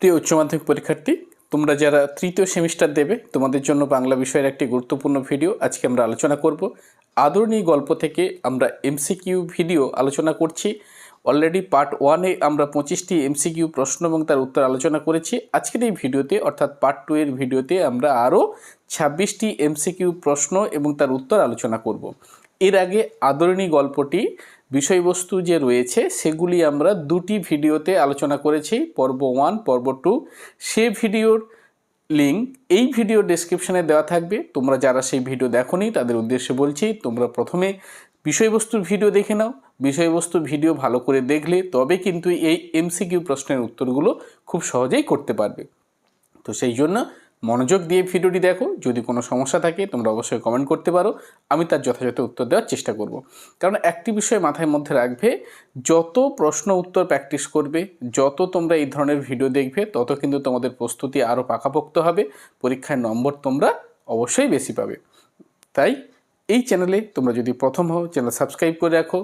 প্রিয় উচ্চ মাধ্যমিক পরীক্ষার্থী, তোমরা যারা তৃতীয় সেমিস্টার দেবে, তোমাদের জন্য বাংলা বিষয়ের একটি গুরুত্বপূর্ণ ভিডিও আজকে আমরা আলোচনা করব। আদরণী গল্প থেকে আমরা এমসিকিউ ভিডিও আলোচনা করছি। অলরেডি পার্ট ওয়ানে আমরা পঁচিশটি এমসিকিউ প্রশ্ন এবং তার উত্তর আলোচনা করেছি। আজকের এই ভিডিওতে অর্থাৎ পার্ট টু এর ভিডিওতে আমরা আরও ছাব্বিশটি এমসিকিউ প্রশ্ন এবং তার উত্তর আলোচনা করব। এর আগে আদরণী গল্পটি বিষয়বস্তু যে রয়েছে, সেগুলি আমরা দুটি ভিডিওতে আলোচনা করেছি, পর্ব ওয়ান, পর্ব টু। সে ভিডিওর লিঙ্ক এই ভিডিও ডেসক্রিপশনে দেওয়া থাকবে। তোমরা যারা সেই ভিডিও দেখোনি, তাদের উদ্দেশ্যে বলছি, তোমরা প্রথমে বিষয়বস্তুর ভিডিও দেখে নাও। বিষয়বস্তুর ভিডিও ভালো করে দেখলে তবে কিন্তু এই এমসিকিউ প্রশ্নের উত্তরগুলো খুব সহজেই করতে পারবে। তো সেই জন্য মনোযোগ দিয়ে ভিডিওটি দেখো। যদি কোনো সমস্যা থাকে, তোমরা অবশ্যই কমেন্ট করতে পারো। আমি তার যথাযথ উত্তর দেওয়ার চেষ্টা করব। কারণ একটি বিষয় মাথায় মধ্যে রাখবে, যত প্রশ্ন উত্তর প্র্যাকটিস করবে, যত তোমরা এই ধরনের ভিডিও দেখবে, তত কিন্তু তোমাদের প্রস্তুতি আরও পাকাপোক্ত হবে। পরীক্ষায় নম্বর তোমরা অবশ্যই বেশি পাবে। তাই এই চ্যানেলে তোমরা যদি প্রথম হও চ্যানেল সাবস্ক্রাইব করে রাখো।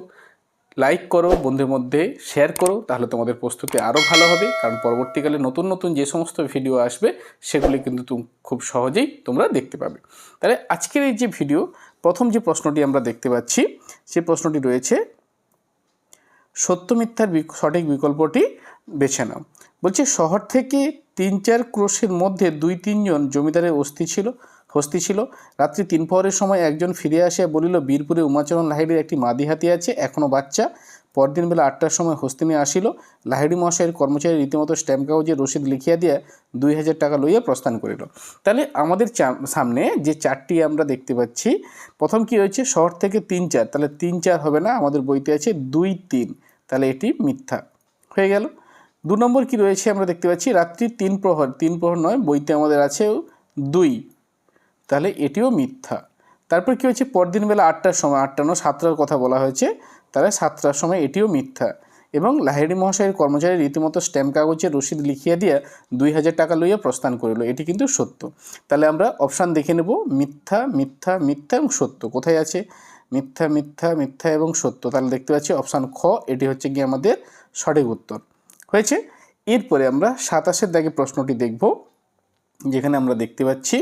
লাইক করো, বন্ধুদের মধ্যে শেয়ার করো, তাহলে তোমাদের প্রস্তুতি আরও ভালো হবে। কারণ পরবর্তীকালে নতুন নতুন যে সমস্ত ভিডিও আসবে, সেগুলি কিন্তু খুব সহজেই তোমরা দেখতে পাবে। তাহলে আজকের এই যে ভিডিও প্রথম যে প্রশ্নটি আমরা দেখতে পাচ্ছি, সে প্রশ্নটি রয়েছে, সত্য মিথ্যার সঠিক বিকল্পটি বেছে নাও। বলছে, শহর থেকে তিন চার ক্রোশের মধ্যে দুই তিনজন জমিদারের অস্থি ছিল। হস্তি ছিল। রাত্রি তিন পরের সময় একজন ফিরে আসিয়া বলিল, বীরপুরে উমাচরণ লাহিড়ির একটি মাদি হাতি আছে এখনও বাচ্চা। পরদিন বেলা আটটার সময় হস্তিনী আসিল। লাহিড়ি মহাশয়ের কর্মচারী রীতিমতো স্ট্যাম্প কাগজে রসিদ লিখিয়া দিয়া দুই হাজার টাকা লইয়া প্রস্থান করিল। তাহলে আমাদের সামনে যে চারটি আমরা দেখতে পাচ্ছি, প্রথম কি হয়েছে শহর থেকে তিন চার। তাহলে তিন চার হবে না, আমাদের বইতে আছে দুই তিন। তাহলে এটি মিথ্যা। হয়ে গেল। দু নম্বর কি রয়েছে আমরা দেখতে পাচ্ছি? রাত্রি তিন প্রহর। তিন প্রহর নয়, বইতে আমাদের আছে দুই। তাহলে এটিও মিথ্যা। তারপর কি হয়েছে? পরদিন বেলা আটটার সময়, আটটা নয়, সাতটার কথা বলা হয়েছে, তাহলে সাতটার সময় এটিও মিথ্যা। এবং লাহিড়ি মহাশয়ের কর্মচারী রীতিমতো স্ট্যাম্প কাগজে রসিদ লিখিয়া দিয়া দুই হাজার টাকা লইয়া প্রস্থান করিল। এটি কিন্তু সত্য। তাহলে আমরা অপশান দেখে নেব, মিথ্যা মিথ্যা মিথ্যা এবং সত্য। কোথায় আছে? মিথ্যা মিথ্যা মিথ্যা এবং সত্য। তাহলে দেখতে পাচ্ছি অপশান খ, এটি হচ্ছে গিয়ে আমাদের সঠিক উত্তর। হয়েছে? এরপরে আমরা সাতাশের দাগে প্রশ্নটি দেখব। যেখানে আমরা দেখতে পাচ্ছি,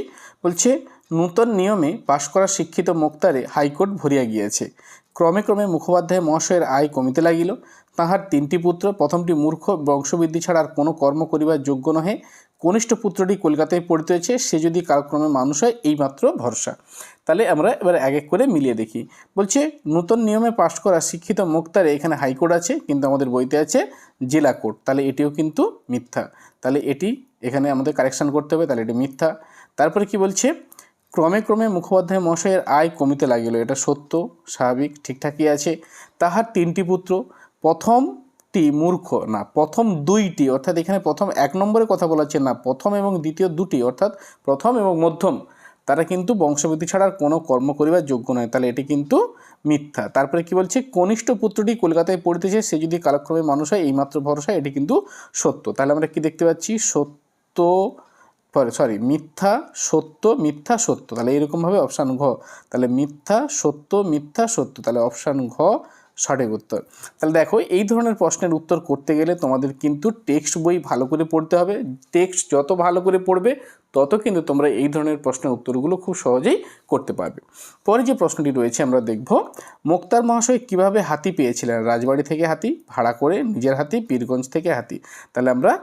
বলছে নূতন নিয়মে পাশ করা শিক্ষিত মোক্তারে হাইকোর্ট ভরিয়া গিয়েছে। ক্রমে ক্রমে মুখোপাধ্যায় মহাশয়ের আয় কমিতে লাগিল। তাহার তিনটি পুত্র, প্রথমটি মূর্খ, বংশবৃদ্ধি ছাড়া আর কোনো কর্ম করিবার যোগ্য নহে। কনিষ্ঠ পুত্রটি কলকাতায় পড়িতে হয়েছে, সে যদি কালক্রমে মানুষ হয়, এইমাত্র ভরসা। তাহলে আমরা এবার এক এক করে মিলিয়ে দেখি। বলছে, নূতন নিয়মে পাশ করা শিক্ষিত মুক্তারে এখানে হাইকোর্ট আছে, কিন্তু আমাদের বইতে আছে জেলা কোর্ট। তাহলে এটিও কিন্তু মিথ্যা। তাহলে এটি এখানে আমাদের কারেকশান করতে হবে, তাহলে এটি মিথ্যা। তারপরে কি বলছে? ক্রমে ক্রমে মুখোপাধ্যায় মশাইয়ের আয় কমিতে লাগিল, এটা সত্য, স্বাভাবিক ঠিকঠাকই আছে। তাহার তিনটি পুত্র, প্রথমটি মূর্খ, না, প্রথম দুইটি, অর্থাৎ এখানে প্রথম এক নম্বরে কথা বলা হচ্ছে, না, প্রথম এবং দ্বিতীয় দুটি, অর্থাৎ প্রথম এবং মধ্যম, তারা কিন্তু বংশবৃদ্ধি ছাড়া কোনো কর্ম করিবার যোগ্য নয়, তাহলে এটি কিন্তু মিথ্যা। তারপরে কি বলছে? কনিষ্ঠ পুত্রটি কলকাতায় পড়িতেছে, সে যদি কালক্রমে মানুষ হয়, এইমাত্র ভরসা এটি কিন্তু সত্য। তাহলে আমরা কি দেখতে পাচ্ছি? সত্য সরি মিথ্যা সত্য মিথ্যা সত্য। তাহলে এরকমভাবে অপশান ঘ। তাহলে মিথ্যা সত্য মিথ্যা সত্য। তাহলে অপশান ঘ সঠিক উত্তর। তাহলে দেখো, এই ধরনের প্রশ্নের উত্তর করতে গেলে তোমাদের কিন্তু টেক্সট বই ভালো করে পড়তে হবে। টেক্সট যত ভালো করে পড়বে, তত কিন্তু তোমরা এই ধরনের প্রশ্নের উত্তরগুলো খুব সহজেই করতে পারবে। পরে যে প্রশ্নটি রয়েছে, আমরা দেখব, মোক্তার মহাশয় কীভাবে হাতি পেয়েছিলেন? রাজবাড়ি থেকে হাতি, ভাড়া করে নিজের হাতি, পীরগঞ্জ থেকে হাতি। তাহলে আমরা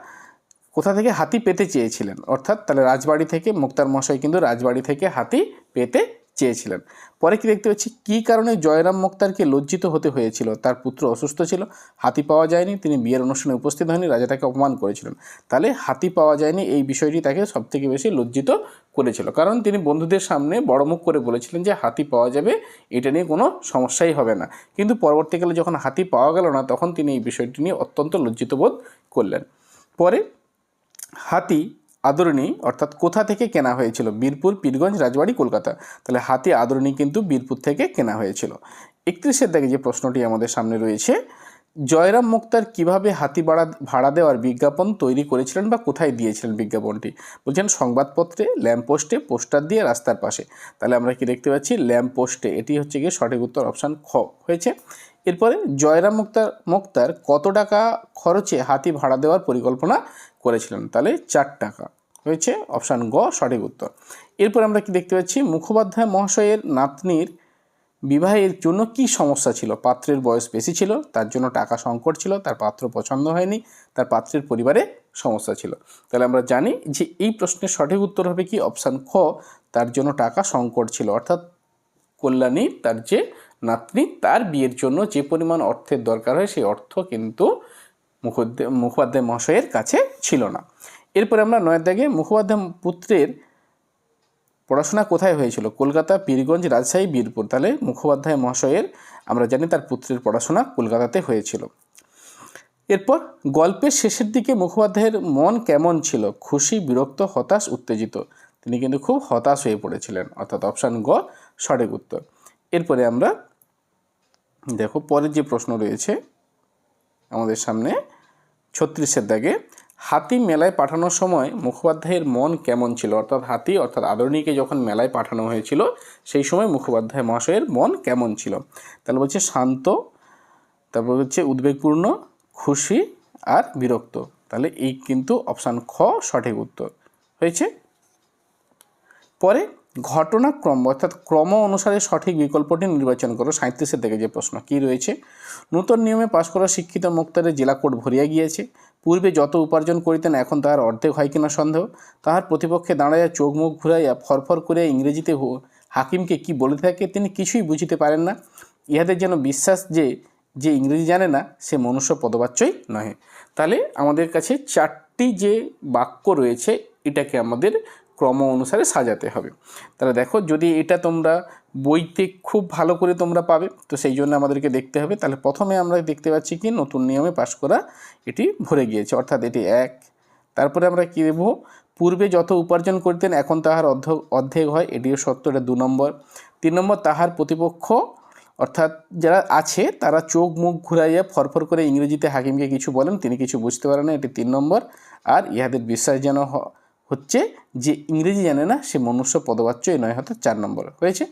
কোথা থেকে হাতি পেতে চেয়েছিলেন? অর্থাৎ তাহলে রাজবাড়ি থেকে মুক্তার মশাই কিন্তু রাজবাড়ি থেকে হাতি পেতে চেয়েছিলেন। পরে কি দেখতে পাচ্ছি? কী কারণে জয়রাম মুক্তারকে লজ্জিত হতে হয়েছিল? তার পুত্র অসুস্থ ছিল, হাতি পাওয়া যায়নি, তিনি বিয়ের অনুষ্ঠানে উপস্থিত হয়নি, রাজা তাকে অপমান করেছিলেন। তাহলে হাতি পাওয়া যায়নি, এই বিষয়টি তাকে সবথেকে বেশি লজ্জিত করেছিল। কারণ তিনি বন্ধুদের সামনে বড় মুখ করে বলেছিলেন যে হাতি পাওয়া যাবে, এটা নিয়ে কোনো সমস্যাই হবে না। কিন্তু পরবর্তীকালে যখন হাতি পাওয়া গেল না, তখন তিনি এই বিষয়টি নিয়ে অত্যন্ত লজ্জিত বোধ করলেন। পরে হাতি আদরণী, অর্থাৎ কোথা থেকে কেনা হয়েছিল? বীরপুর, পীরগঞ্জ, রাজবাড়ি, কলকাতা। তাহলে হাতি আদরণী কিন্তু বীরপুর থেকে কেনা হয়েছিল। একত্রিশের দাগে যে প্রশ্নটি আমাদের সামনে রয়েছে জয়রাম মুক্তার কীভাবে হাতি ভাড়া ভাড়া দেওয়ার বিজ্ঞাপন তৈরি করেছিলেন বা কোথায় দিয়েছিলেন বিজ্ঞাপনটি? বলছেন সংবাদপত্রে, ল্যাম্পপোস্টে, পোস্টার দিয়ে রাস্তার পাশে। তাহলে আমরা কি দেখতে পাচ্ছি? ল্যাম্পপোস্টে। এটি হচ্ছে গিয়ে সঠিক উত্তর অপশান খ হয়েছে। এরপরে জয়রাম মুক্তার মুক্তার কত টাকা খরচে হাতি ভাড়া দেওয়ার পরিকল্পনা করেছিলেন? তাহলে চার টাকা হয়েছে অপশান গ সঠিক উত্তর। এরপর আমরা কি দেখতে পাচ্ছি? মুখোপাধ্যায় মহাশয়ের নাতনির বিবাহের জন্য কি সমস্যা ছিল? পাত্রের বয়স বেশি ছিল, তার জন্য টাকা সংকট ছিল, তার পাত্র পছন্দ হয়নি, তার পাত্রের পরিবারে সমস্যা ছিল। তাহলে আমরা জানি যে এই প্রশ্নের সঠিক উত্তর হবে কি? অপশান খ, তার জন্য টাকা সংকট ছিল। অর্থাৎ কল্যাণী, তার যে নাতনি, তার বিয়ের জন্য যে পরিমাণ অর্থের দরকার হয়, সেই অর্থ কিন্তু মুখোপাধ্যায় মুখোপাধ্যায় মহাশয়ের কাছে ছিল না। এরপরে আমরা নয়ের মুখোপাধ্যায় পুত্রের পড়াশোনা কোথায় হয়েছিল? কলকাতা, পীরগঞ্জ, রাজশাহী, বীরপুর। তাহলে মুখোপাধ্যায় মহাশয়ের আমরা জানি তার পুত্রের পড়াশোনা কলকাতাতে হয়েছিল। এরপর গল্পের শেষের দিকে মুখোপাধ্যায়ের মন কেমন ছিল? খুশি, বিরক্ত, হতাশ, উত্তেজিত। তিনি কিন্তু খুব হতাশ হয়ে পড়েছিলেন। অর্থাৎ অপশান গ, সঠিক উত্তর। এরপরে আমরা দেখো পরের যে প্রশ্ন রয়েছে আমাদের সামনে, ছত্রিশের দাগে হাতি মেলায় পাঠানোর সময় মুখোপাধ্যায়ের মন কেমন ছিল? অর্থাৎ হাতি, অর্থাৎ আদরণীকে যখন মেলায় পাঠানো হয়েছিল, সেই সময় মুখোপাধ্যায় মহাশয়ের মন কেমন ছিল? তাহলে বলছে শান্ত, তারপর হচ্ছে উদ্বেগপূর্ণ, খুশি আর বিরক্ত। তাহলে এই কিন্তু অপশান খ, সঠিক উত্তর। হয়েছে? পরে ঘটনাক্রম, অর্থাৎ ক্রম অনুসারে সঠিক বিকল্পটি নির্বাচন করো সাঁত্রিশের থেকে যে প্রশ্ন। কী রয়েছে? নূতন নিয়মে পাশ করা শিক্ষিত মুক্তারের জেলা কোর্ট ভরিয়া গিয়েছে। পূর্বে যত উপার্জন করিতেন এখন তাহার অর্ধেক হয় কিনা সন্দেহ। তাহার প্রতিপক্ষে দাঁড়াইয়া চোখ মুখ ঘুরাইয়া ফরফর করিয়া ইংরেজিতে হাকিমকে কি বলে থাকে তিনি কিছুই বুঝিতে পারেন না। ইহাদের যেন বিশ্বাস যে যে ইংরেজি জানে না, সে মনুষ্য পদবাচ্যই নহে। তাহলে আমাদের কাছে চারটি যে বাক্য রয়েছে, এটাকে আমাদের ক্রম অনুসারে সাজাতে হবে। তাহলে দেখো, যদি এটা তোমরা বইতে খুব ভালো করে তোমরা পাবে। তো সেই জন্য আমাদেরকে দেখতে হবে। তাহলে প্রথমে আমরা দেখতে পাচ্ছি কি, নতুন নিয়মে পাশ করা এটি ভরে গিয়েছে। অর্থাৎ এটি এক। তারপরে আমরা কী দেবো? পূর্বে যত উপার্জন করতেন, এখন তাহার অর্ধ, অর্ধেক হয়। এটিও সত্য, এটা দু নম্বর। তিন নম্বর, তাহার প্রতিপক্ষ, অর্থাৎ যারা আছে, তারা চোখ মুখ ঘুরাইয়া ফরফর করে ইংরেজিতে হাকিমকে কিছু বলেন। তিনি কিছু বুঝতে পারেন না, এটি তিন নম্বর। আর ইহাদের বিশ্বাস যেন হচ্ছে যে ইংরেজি জানে না, সে মনুষ্য পদবাচ্যই নয় হয়তো চার নম্বর। হয়েছে?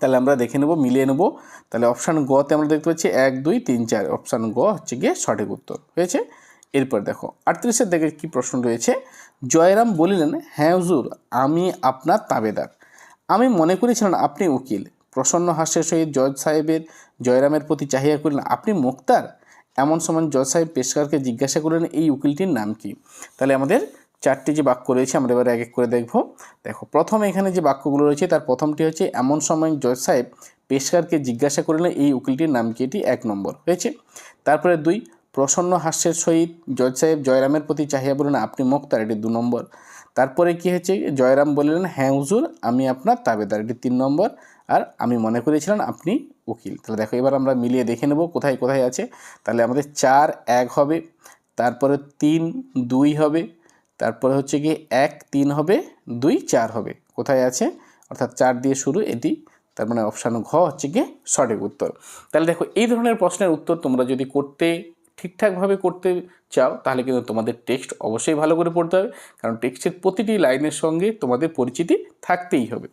তাহলে আমরা দেখে নেব, মিলিয়ে নেব। তাহলে অপশান গতে আমরা দেখতে পাচ্ছি এক, দুই, তিন, চার। অপশান গ হচ্ছে গিয়ে সঠিক উত্তর। হয়েছে? এরপর দেখো, আটত্রিশের দিকে কী প্রশ্ন রয়েছে? জয়রাম বলিলেন হ্যাঁ হুজুর, আমি আপনার তাবেদার। আমি মনে করেছিলাম আপনি উকিল। প্রসন্ন হাস্যের সহিত জজ সাহেবের, জয়রামের প্রতি চাহিয়া করিলেন, আপনি মুক্তার? এমন সময় জজ সাহেব পেশকারকে জিজ্ঞাসা করলেন, এই উকিলটির নাম কি? তাহলে আমাদের চারটি যে বাক্য রয়েছে, আমরা এবার এক এক করে দেখব। দেখো, প্রথম এখানে যে বাক্যগুলো রয়েছে, তার প্রথমটি হচ্ছে, এমন সময় জজ সাহেব পেশকারকে জিজ্ঞাসা করলেন, এই উকিলটির নাম কি? এটি এক নম্বর। হয়েছে? তারপরে দুই, প্রসন্ন হাস্যের সহিত জজ সাহেব জয়রামের প্রতি চাহিয়া বললেন, আপনি মুক্তার, এটি দু নম্বর। তারপরে কি হয়েছে? জয়রাম বললেন হ্যাঁ হুজুর, আমি আপনার তাবেদার, এটি তিন নম্বর। আর আমি মনে করেছিলাম আপনি উকিল। তাহলে দেখো, এবার আমরা মিলিয়ে দেখে নেব, কোথায় কোথায় আছে। তাহলে আমাদের চার এক হবে, তারপরে তিন দুই হবে তারপরে হচ্ছে গিয়ে এক, তিন হবে, দুই, চার হবে। কোথায় আছে? অর্থাৎ চার দিয়ে শুরু এটি তার মানে অপশান ঘ হচ্ছে গিয়ে সঠিক উত্তর। তাহলে দেখো, এই ধরনের প্রশ্নের উত্তর তোমরা যদি করতে, ঠিকঠাকভাবে করতে চাও, তাহলে কিন্তু তোমাদের টেক্সট অবশ্যই ভালো করে পড়তে হবে, কারণ টেক্সটের প্রতিটি লাইনের সঙ্গে তোমাদের পরিচিতি থাকতেই হবে।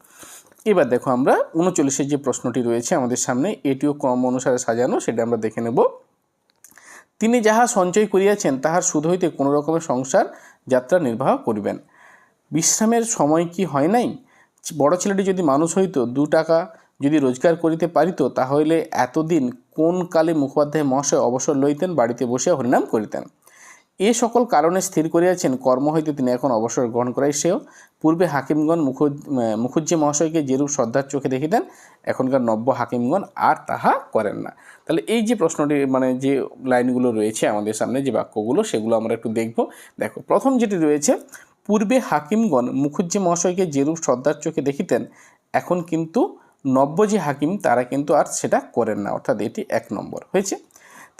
এবার দেখো আমরা উনচল্লিশের যে প্রশ্নটি রয়েছে আমাদের সামনে, এটিও ক্রম অনুসারে সাজানো, সেটা আমরা দেখে নেব। তিনি যাহা সঞ্চয় করিয়াছেন, তাহার সুদ হইতে কোনো রকমের সংসার যাত্রা নির্বাহ করিবেন। বিশ্রামের সময় কি হয় নাই? বড় ছেলেটি যদি মানুষ হইত, দু টাকা যদি রোজগার করিতে পারিত, তাহলে এতদিন কোন কালে মুখোপাধ্যায় মহাশয় অবসর লইতেন, বাড়িতে বসে হরিনাম করিতেন? এ সকল কারণে স্থির করিয়াছেন, কর্ম হইতে তিনি এখন অবসর গ্রহণ করাই সেও পূর্বে হাকিমগণ মুখ মুখুজ্জি মহাশয়কে যেরূপ শ্রদ্ধার চোখে দেখিতেন, এখনকার নব্য হাকিমগণ আর তাহা করেন না। তাহলে এই যে প্রশ্নটি মানে যে লাইনগুলো রয়েছে আমাদের সামনে, যে বাক্যগুলো, সেগুলো আমরা একটু দেখব। দেখো, প্রথম যেটি রয়েছে, পূর্বে হাকিমগণ মুখুজ্জি মহাশয়কে যেরূপ শ্রদ্ধার চোখে দেখিতেন, এখন কিন্তু নব্য যে হাকিম, তারা কিন্তু আর সেটা করেন না। অর্থাৎ এটি এক নম্বর। হয়েছে?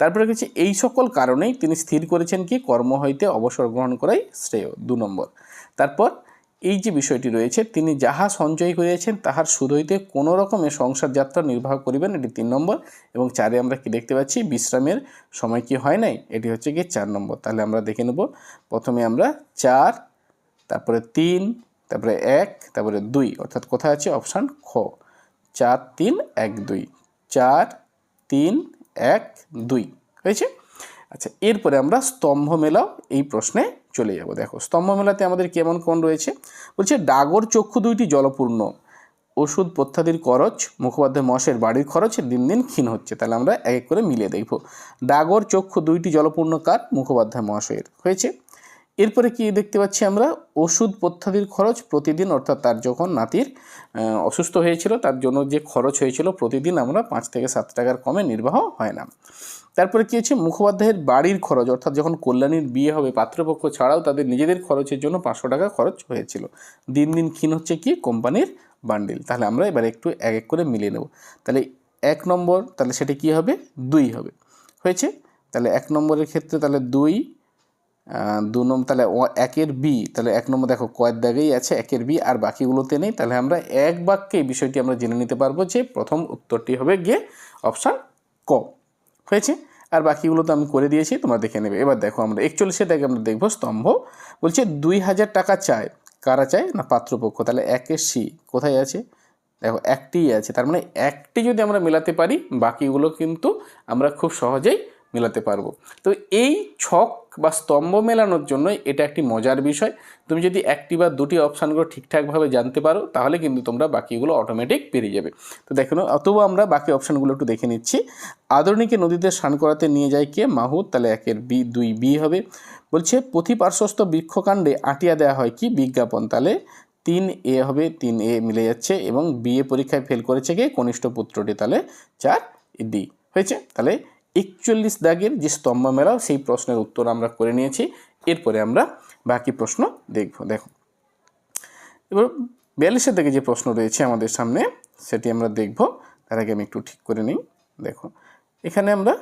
তারপরে হচ্ছে এই সকল কারণেই তিনি স্থির করেছেন কি, কর্ম হইতে অবসর গ্রহণ করাই শ্রেয়, দু নম্বর। তারপর এই যে বিষয়টি রয়েছে, তিনি যাহা সঞ্চয় করিয়াছেন, তাহার সুদ হইতে কোনো রকমের সংসার যাত্রা নির্বাহ করিবেন, এটি তিন নম্বর। এবং চারে আমরা কি দেখতে পাচ্ছি, বিশ্রামের সময় কি হয় নাই, এটি হচ্ছে গিয়ে চার নম্বর। তাহলে আমরা দেখে নেব, প্রথমে আমরা চার, তারপরে তিন, তারপরে এক, তারপরে দুই, অর্থাৎ কোথায় আছে? অপশান খ। চার, তিন, এক, দুই। চার, তিন এক, দুই, হয়েছে? আচ্ছা এরপরে আমরা স্তম্ভ মেলাও এই প্রশ্নে চলে যাব। দেখো, স্তম্ভ মেলাতে আমাদের কেমন কোন রয়েছে? বলছে, ডাগর চক্ষু দুইটি জলপূর্ণ। ওষুধ প্রত্যাদির খরচ, মুখোপাধ্যায় মশের বাড়ির খরচ, দিন দিন ক্ষীণ হচ্ছে। তাহলে আমরা এক এক করে মিলিয়ে দেখব। ডাগর চক্ষু দুইটি জলপূর্ণ কার? মুখোপাধ্যায় মহাশয়ের। হয়েছে? এরপরে কি দেখতে পাচ্ছি আমরা? ওষুধ প্রত্যাদির খরচ প্রতিদিন, অর্থাৎ তার যখন নাতির অসুস্থ হয়েছিল, তার জন্য যে খরচ হয়েছিল প্রতিদিন আমরা পাঁচ থেকে সাত টাকার কমে নির্বাহ হয় না। তারপরে কী হচ্ছে? মুখোপাধ্যায়ের বাড়ির খরচ, অর্থাৎ যখন কল্যাণীর বিয়ে হবে, পাত্রপক্ষ ছাড়াও তাদের নিজেদের খরচের জন্য পাঁচশো টাকা খরচ হয়েছিল। দিন দিন ক্ষীণ হচ্ছে কি? কোম্পানির বান্ডিল। তাহলে আমরা এবার একটু এক এক করে মিলিয়ে নেব। তাহলে এক নম্বর, তাহলে সেটা কি হবে? দুই হবে। হয়েছে? তাহলে এক নম্বরের ক্ষেত্রে তাহলে দুই দু নম্বর তাহলে একের বি, তাহলে এক নম্বর দেখো কয়েক দাগেই আছে, একের বি, আর বাকিগুলোতে নেই, তাহলে আমরা এক বাক্যে বিষয়টি আমরা জেনে নিতে পারব যে প্রথম উত্তরটি হবে গিয়ে অপশান ক। হয়েছে? আর বাকিগুলো তো আমি করে দিয়েছি, তোমরা দেখে নেবে। এবার দেখো আমরা একচল্লিশে দাগে আমরা দেখব স্তম্ভ, বলছে দুই হাজার টাকা চায়। কারা চায়? না, পাত্রপক্ষ। তাহলে একের সি, কোথায় আছে? দেখো, একটিই আছে। তার মানে একটি যদি আমরা মেলাতে পারি, বাকিগুলো কিন্তু আমরা খুব সহজেই মেলাতে পারব। তো এই ছক বা স্তম্ভ মেলানোর জন্য এটা একটি মজার বিষয়। তুমি যদি একটি বা দুটি অপশানগুলো ঠিকঠাকভাবে জানতে পারো, তাহলে কিন্তু তোমরা বাকিগুলো অটোমেটিক পেরিয়ে যাবে। তো দেখো অথবা আমরা বাকি অপশানগুলো একটু দেখে নিচ্ছি। আদরণীকে নদীতে স্নান করাতে নিয়ে যায় কে? মাহুদ তাহলে একের বি, দুই বি হবে। বলছে, পুঁথি পার্শ্বস্থ বৃক্ষকাণ্ডে আটিয়া দেওয়া হয় কি? বিজ্ঞাপন। তাহলে তিন এ হবে, তিন এ মিলে যাচ্ছে এবং বিএ পরীক্ষায় ফেল করেছে কে? কনিষ্ঠ পুত্রটি। তাহলে চার ডি। হয়েছে? তাহলে একচল্লিশ দাগের যে স্তম্ভ মেলাও, সেই প্রশ্নের উত্তর আমরা করে নিয়েছি। এরপরে আমরা বাকি প্রশ্ন দেখব। দেখো, এবার বিয়াল্লিশের দিকে যে প্রশ্ন রয়েছে আমাদের সামনে, সেটি আমরা দেখব। তার আগে আমি একটু ঠিক করে নিই। দেখো, এখানে আমরা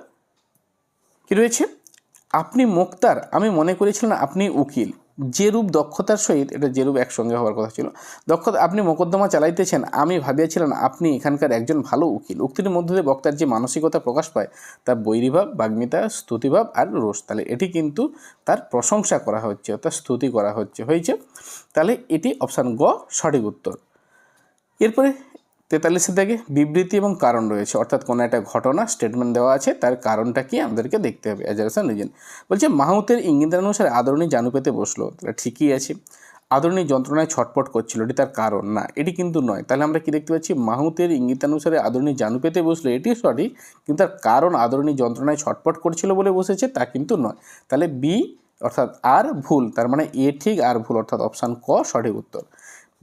কি রয়েছে? আপনি মোক্তার, আমি মনে করেছিলাম আপনি উকিল। যে রূপ দক্ষতার সহিত, এটা যে রূপ একসঙ্গে হওয়ার কথা ছিল, দক্ষতা আপনি মোকদ্দমা চালাইতেছেন, আমি ভাবিয়াছিলাম আপনি এখানকার একজন ভালো উকিল। উক্তির মধ্যে দিয়ে বক্তার যে মানসিকতা প্রকাশ পায় তার বৈরীভাব, বাগ্মিতা, স্তুতিভাব আর রোষ। তাহলে এটি কিন্তু তার প্রশংসা করা হচ্ছে, অর্থাৎ স্তুতি করা হচ্ছে। হয়েছে? তাহলে এটি অপশান গ, সঠিক উত্তর। এরপরে তেতাল্লিশের দাগে বিবৃতি এবং কারণ রয়েছে। অর্থাৎ কোনো একটা ঘটনা স্টেটমেন্ট দেওয়া আছে, তার কারণটা কি আমাদেরকে দেখতে হবে। অ্যাজারেশন রিজন বলছে মাহুতের ইঙ্গিতানুসারে আদরণী জানু পেতে বসল। ঠিকই আছে। আদরণী যন্ত্রণায় ছটপট করছিল, এটি তার কারণ। না, এটি কিন্তু নয়। তাহলে আমরা কি দেখতে পাচ্ছি? মাহুতের ইঙ্গিতানুসারে আদরণী জানু পেতে বসল এটি সঠিক, কিন্তু তার কারণ আদরণী যন্ত্রণায় ছটপট করছিল বলে বসেছে, তা কিন্তু নয়। তাহলে বি, অর্থাৎ আর ভুল, তার মানে এ ঠিক আর ভুল, অর্থাৎ অপশান ক সঠিক উত্তর।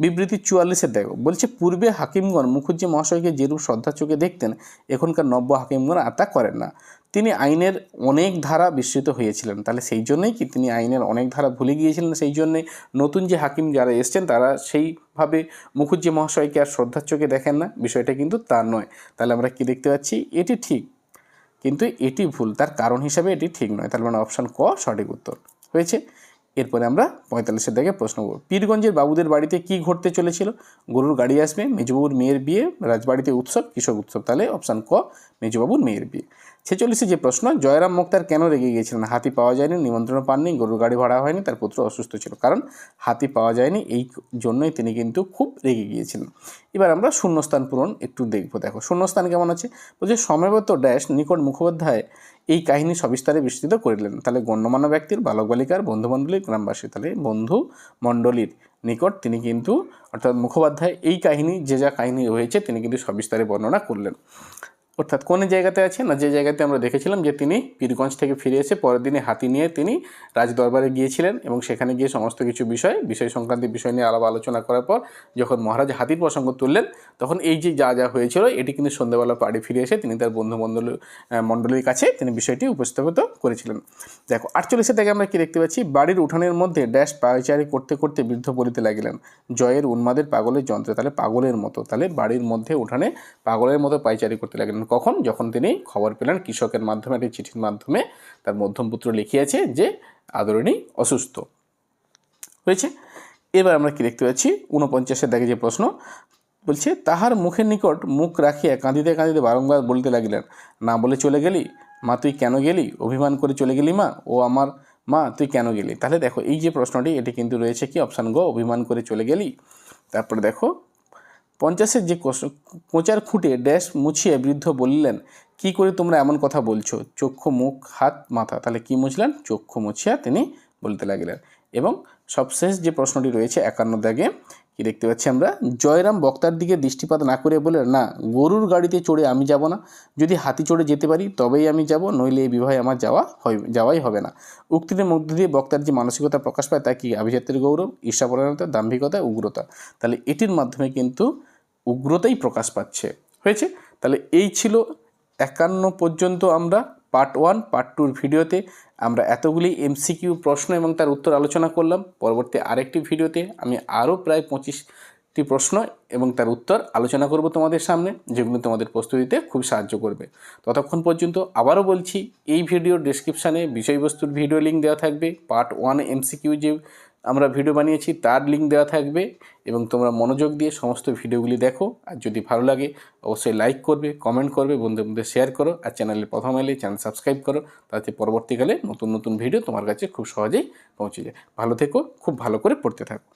বিবৃতি চুয়াল্লিশের দেখো বলছে, পূর্বে হাকিমগণ মুখুজ্জি মহাশয়কে যেরূপ শ্রদ্ধা চোখে দেখতেন, এখনকার নব্য হাকিমগণ আর তা করেন না। তিনি আইনের অনেক ধারা বিস্মৃত হয়েছিলেন। তাহলে সেই জন্যই কি তিনি আইনের অনেক ধারা ভুলে গিয়েছিলেন? সেই জন্যে নতুন যে হাকিম যারা এসছেন, তারা সেইভাবে মুখুজ্জি মহাশয়কে আর শ্রদ্ধার চোখে দেখেন না। বিষয়টা কিন্তু তা নয়। তাহলে আমরা কি দেখতে পাচ্ছি? এটি ঠিক। কিন্তু এটি ভুল। তার কারণ হিসাবে এটি ঠিক নয়। তার মানে অপশান ক সঠিক উত্তর। হয়েছে? এরপরে আমরা পঁয়তাল্লিশের দিকে প্রশ্ন করব। পীরগঞ্জের বাবুদের বাড়িতে কি ঘটতে চলেছিল? গরুর গাড়ি আসবে, মেজবাবুর মেয়ের বিয়ে, রাজবাড়িতে উৎসব, কৃষক উৎসব, তাহলে অপশান ক, মেজবাবুর মেয়ের বিয়ে। ছেচল্লিশে যে প্রশ্ন, জয়রাম মুক্তার কেন রেগে গিয়েছিলেন? হাতি পাওয়া যায়নি নিমন্ত্রণ পাননি, গরুর গাড়ি ভাড়া হয়নি, তার পুত্র অসুস্থ ছিল। কারণ হাতি পাওয়া যায়নি, এই জন্যই তিনি কিন্তু খুব রেগে গিয়েছিলেন। এবার আমরা শূন্যস্থান পূরণ একটু দেখব। দেখো, শূন্যস্থান কেমন আছে? বলছে সময়বত ড্যাশ নিকট মুখোপাধ্যায় এই কাহিনী সবিস্তারে বিস্তৃত করিলেন তাহলে গণ্যমান্য ব্যক্তির, বালক বালিকার বন্ধু বন্ধুমণ্ডলীর গ্রামবাসী তাহলে বন্ধু মণ্ডলীর নিকট তিনি কিন্তু অর্থাৎ মুখোপাধ্যায় এই কাহিনী, যে যা কাহিনী রয়েছে তিনি কিন্তু সবিস্তারে বর্ণনা করলেন। অর্থাৎ কোন জায়গাতে আছে না যে জায়গাতে আমরা দেখেছিলাম যে তিনি পীরগঞ্জ থেকে ফিরে এসে পরের দিনে হাতি নিয়ে তিনি রাজদরবারে গিয়েছিলেন এবং সেখানে গিয়ে সমস্ত কিছু বিষয় বিষয় সংক্রান্ত বিষয় নিয়ে আলাপ আলোচনা করার পর যখন মহারাজ হাতির প্রসঙ্গ তুললেন, তখন এই যে যা যা হয়েছিল, এটি কিন্তু সন্ধ্যাবেলা বাড়ি ফিরে এসে তিনি তার বন্ধু মণ্ডল মণ্ডলীর কাছে তিনি বিষয়টি উপস্থাপিত করেছিলেন। দেখো, আটচল্লিশে থেকে আমরা কি দেখতে পাচ্ছি? বাড়ির উঠানের মধ্যে ড্যাশ পায়চারি করতে করতে বৃদ্ধ বলিতে লাগিলেন। জয়ের উন্মাদের পাগলের যন্ত্রে, তাহলে পাগলের মতো, তাহলে বাড়ির মধ্যে উঠানে পাগলের মতো পায়চারি করতে লাগলেন। কখন? যখন তিনি খবর পেলেন কৃষকের মাধ্যমে, একটি চিঠির মাধ্যমে, তার মধ্যমপুত্র লিখিয়েছে যে, আদরণী অসুস্থ। হয়েছে? এবার আমরা কি দেখতে পাচ্ছি? ঊনপঞ্চাশের দাগে যে প্রশ্ন, বলছে, তাহার মুখের নিকট মুখ রাখিয়া কাঁদিতে কাঁদিতে বারংবার বলতে লাগিলেন, না বলে চলে গেলি? মা, তুই কেন গেলি? অভিমান করে চলে গেলি মা? ও আমার মা, তুই কেন গেলি? তাহলে দেখো, এই যে প্রশ্নটি, এটি কিন্তু রয়েছে কি? অপশান গ, অভিমান করে চলে গেলি? তারপরে দেখো পঞ্চাশের যে কোঁচার খুঁটে ড্যাশ মুছিয়ে বৃদ্ধ বললেন, কি করে তোমরা এমন কথা বলছো? চক্ষু, মুখ, হাত, মাথা। তাহলে কি মুছলেন? চক্ষু মুছিয়া তিনি বলতে লাগলেন। এবং সবশেষ যে প্রশ্নটি রয়েছে একান্ন দাগে, কি দেখতে পাচ্ছি আমরা? জয়রাম বক্তার দিকে দৃষ্টিপাত না করে বলে না, গরুর গাড়িতে চড়ে আমি যাব না। যদি হাতি চড়ে যেতে পারি, তবেই আমি যাব, নইলে এই বিবাহে আমার যাওয়া হয়, যাওয়াই হবে না। উক্তির মধ্য দিয়ে বক্তার যে মানসিকতা প্রকাশ পায়, তা কি আভিজাত্যের গৌরব, ঈর্ষাপরায়ণতা, দাম্ভিকতা, উগ্রতা? তাহলে এটির মাধ্যমে কিন্তু উগ্রতাই প্রকাশ পাচ্ছে। হয়েছে? তাহলে এই ছিল একান্ন পর্যন্ত আমরা পার্ট ওয়ান পার্ট টুর ভিডিওতে আমরা এতগুলি এমসিকিউ প্রশ্ন এবং তার উত্তর আলোচনা করলাম। পরবর্তী আরেকটি ভিডিওতে আমি আরও প্রায় পঁচিশটি প্রশ্ন এবং তার উত্তর আলোচনা করব তোমাদের সামনে, যেগুলো তোমাদের প্রস্তুতিতে খুব সাহায্য করবে। ততক্ষণ পর্যন্ত আবারও বলছি, এই ভিডিওর ডিসক্রিপশানে বিষয়বস্তুর ভিডিও লিঙ্ক দেওয়া থাকবে। পার্ট ওয়ান এমসিকিউ যে আমরা ভিডিও বানিয়েছি, তার লিঙ্ক দেওয়া থাকবে এবং তোমরা মনোযোগ দিয়ে সমস্ত ভিডিওগুলি দেখো। আর যদি ভালো লাগে, অবশ্যই লাইক করবে কমেন্ট করবে, বন্ধুদের মধ্যে শেয়ার করো, আর চ্যানেলে প্রথম এলে চ্যানেল সাবস্ক্রাইব করো, তাতে পরবর্তীকালে নতুন নতুন ভিডিও তোমার কাছে খুব সহজেই পৌঁছে যায়। ভালো থেকো, খুব ভালো করে পড়তে থাকো।